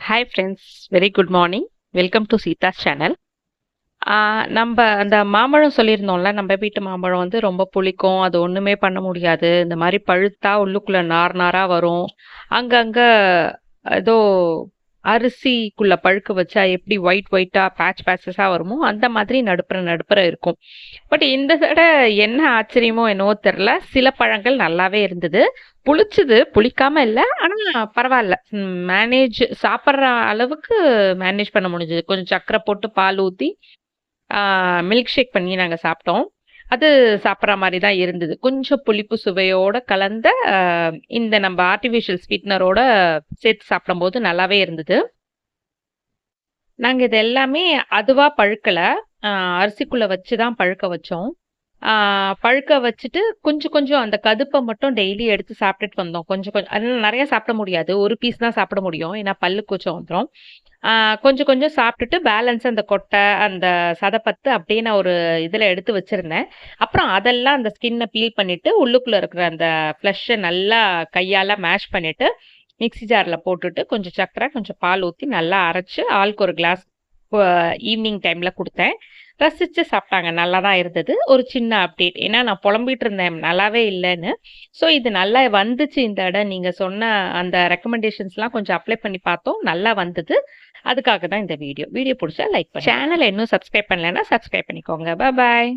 Hi friends very good morning welcome to Seetha's channel நம்ம அந்த மாம்பழம் சொல்லியிருந்தோம்ல நம்ம வீட்டு மாம்பழம் வந்து ரொம்ப புளிக்கும் அது ஒன்றுமே பண்ண முடியாது. இந்த மாதிரி பழுத்தா உள்ளுக்குள்ளே நார் நாராக வரும். அங்கங்கே ஏதோ அரிசிக்குள்ள பழுக்க வச்சா எப்படி ஒயிட் ஒயிட்டாக பேட்ச் பேட்சஸாக வருமோ அந்த மாதிரி நடுப்புற நடுப்புற இருக்கும். பட் இந்த தடவை என்ன ஆச்சரியமோ என்னவோ தெரில. சில பழங்கள் நல்லாவே இருந்தது. புளிச்சது புளிக்காம இல்லை. ஆனால் பரவாயில்ல. மேனேஜ் சாப்பிட்ற அளவுக்கு மேனேஜ் பண்ண முடிஞ்சது. கொஞ்சம் சக்கரை போட்டு பால் ஊற்றி மில்க் ஷேக் பண்ணி நாங்கள் சாப்பிட்டோம். அது சாப்பிட்ற மாதிரி தான் இருந்தது. கொஞ்சம் புளிப்பு சுவையோட கலந்த இந்த நம்ம ஆர்டிஃபிஷியல் ஸ்வீட்னரோட சேர்த்து சாப்பிடும்போது நல்லாவே இருந்தது. நாங்கள் இது எல்லாமே அதுவாக பழுக்கலை. அரிசிக்குள்ளே வச்சு தான் பழுக்க வச்சோம். ஆஹ், பழுக்க வச்சுட்டு கொஞ்சம் கொஞ்சம் அந்த கதுப்பை மட்டும் டெய்லி எடுத்து சாப்பிட்டுட்டு வந்தோம். கொஞ்சம் கொஞ்சம் அது நிறைய சாப்பிட முடியாது. ஒரு பீஸ் தான் சாப்பிட முடியும். ஏன்னா பல்லு கொஞ்சம் வந்துடும் கொஞ்சம் கொஞ்சம் சாப்பிட்டுட்டு பேலன்ஸ் அந்த கொட்டை அந்த சதப்பத்து அப்படியே நான் ஒரு இதில் எடுத்து வச்சுருந்தேன். அப்புறம் அதெல்லாம் அந்த ஸ்கின்னை பீல் பண்ணிவிட்டு உள்ளுக்குள்ளே இருக்கிற அந்த ஃப்ளஷ்ஷை நல்லா கையால் மேஷ் பண்ணிவிட்டு மிக்ஸி ஜாரில் போட்டுட்டு கொஞ்சம் சக்கரை கொஞ்சம் பால் ஊற்றி நல்லா அரைச்சி ஆளுக்கு ஒரு கிளாஸ் ஈவினிங் டைமில் கொடுத்தேன். ரசித்து சாப்பிட்டாங்க. நல்லா தான் இருந்தது. ஒரு சின்ன அப்டேட் ஏன்னா நான் புலம்பிட்டு இருந்தேன். நல்லாவே இல்லைன்னு. ஸோ இது நல்லா வந்துச்சு இந்த இடம் நீங்கள் சொன்ன அந்த ரெக்கமெண்டேஷன்ஸ்லாம் கொஞ்சம் அப்ளை பண்ணி பார்த்தோம். நல்லா வந்தது. அதுக்காக தான் இந்த வீடியோ வீடியோ பிடிச்சா லைக் பண்ணி சேனலை இன்னும் சப்ஸ்கிரைப் பண்ணலைன்னா சப்ஸ்கிரைப் பண்ணிக்கோங்க. பாய்